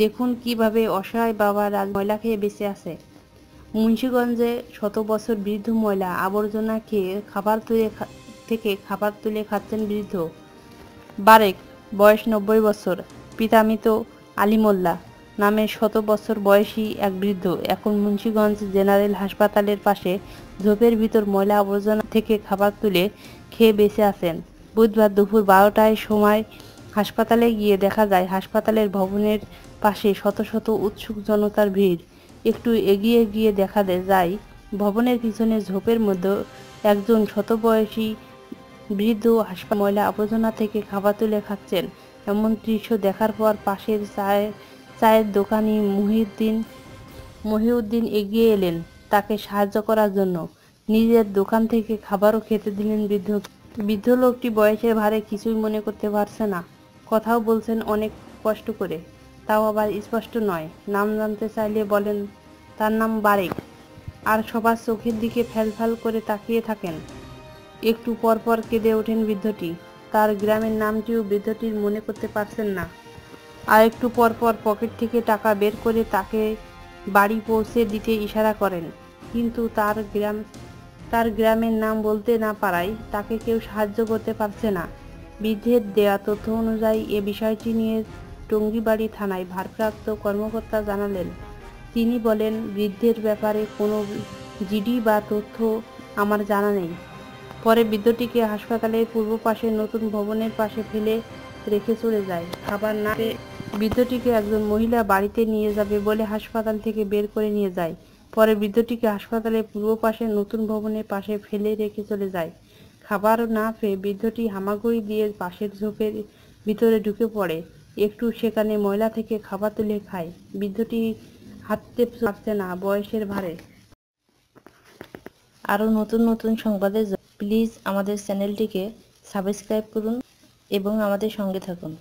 দেখুন কীভাবে অসহায় বাবা রাজ ময়লা খেয়ে বেঁচে আছে। মুন্সীগঞ্জে শত বছর বৃদ্ধ ময়লা আবর্জনা খেয়ে খাবার তুলে থেকে খাবার তুলে খাচ্ছেন বৃদ্ধ। বারেক, বয়স নব্বই বছর পিতা মৃত আলী মোল্লা নামে শত বছর বয়সী এক বৃদ্ধ এখন মুন্সীগঞ্জ জেনারেল হাসপাতালের পাশে ঝোপের ভিতর ময়লা আবর্জনা থেকে খাবার তুলে খেয়ে বেঁচে আছেন। বুধবার দুপুর বারোটায় সময় হাসপাতালে গিয়ে দেখা যায় হাসপাতালের ভবনের পাশে শত শত উৎসুক জনতার ভিড়। একটু এগিয়ে গিয়ে দেখা যায়, ভবনের পিছনে ঝোপের মধ্যে একজন শতবয়সী বৃদ্ধ হাসপাতাল ময়লা আবর্জনা থেকে খাবার তুলে খাচ্ছেন। এমন দৃশ্য দেখার পর পাশের চায়ের চায়ের দোকানি মহিউদ্দিন মহিউদ্দিন এগিয়ে এলেন তাকে সাহায্য করার জন্য। নিজের দোকান থেকে খাবারও খেতে দিলেন বৃদ্ধ বৃদ্ধ লোকটি বয়সের ভারে কিছুই মনে করতে পারছে না। কথাও বলছেন অনেক কষ্ট করে। তাও আবার স্পষ্ট নয়। নাম জানতে চাইলে বলেন, তার নাম বারেক। আর সবার চোখের দিকে ফ্যালফ্যাল করে তাকিয়ে থাকেন। একটু পর পর কেঁদে ওঠেন বৃদ্ধটি। তার গ্রামের নামটিও বৃদ্ধটির মনে করতে পারছেন না। আর একটু পর পর পকেট থেকে টাকা বের করে তাকে বাড়ি পৌঁছে দিতে ইশারা করেন। কিন্তু তার গ্রাম, তার গ্রামের নাম বলতে না পারায় তাকে কেউ সাহায্য করতে পারছে না। বৃদ্ধের দেয়া তথ্য অনুযায়ী এ বিষয়টি নিয়ে টঙ্গিবাড়ি থানায় ভারপ্রাপ্ত কর্মকর্তা জানালেন। তিনি বলেন বৃদ্ধের ব্যাপারে কোনো জিডি বা তথ্য আমার জানা নেই। পরে বৃদ্ধটিকে হাসপাতালের পূর্ব পাশে নতুন ভবনের পাশে ফেলে রেখে চলে যায়। খাবার না বৃদ্ধটিকে একজন মহিলা বাড়িতে নিয়ে যাবে বলে হাসপাতাল থেকে বের করে নিয়ে যায়। পরে বৃদ্ধটিকে হাসপাতালের পূর্ব পাশে নতুন ভবনের পাশে ফেলে রেখে চলে যায়। খাবার না পেয়ে বৃদ্ধটি হামাগুড়ি দিয়ে পাশের ঝোপের ভিতরে ঢুকে পড়ে। একটু সেখানে ময়লা থেকে খাবার তুলে খায়। বৃদ্ধটি হাঁটতে পারছে না, বয়সের ভারে আরও নতুন নতুন সংবাদের প্লিজ আমাদের চ্যানেলটিকে সাবস্ক্রাইব করুন এবং আমাদের সঙ্গে থাকুন।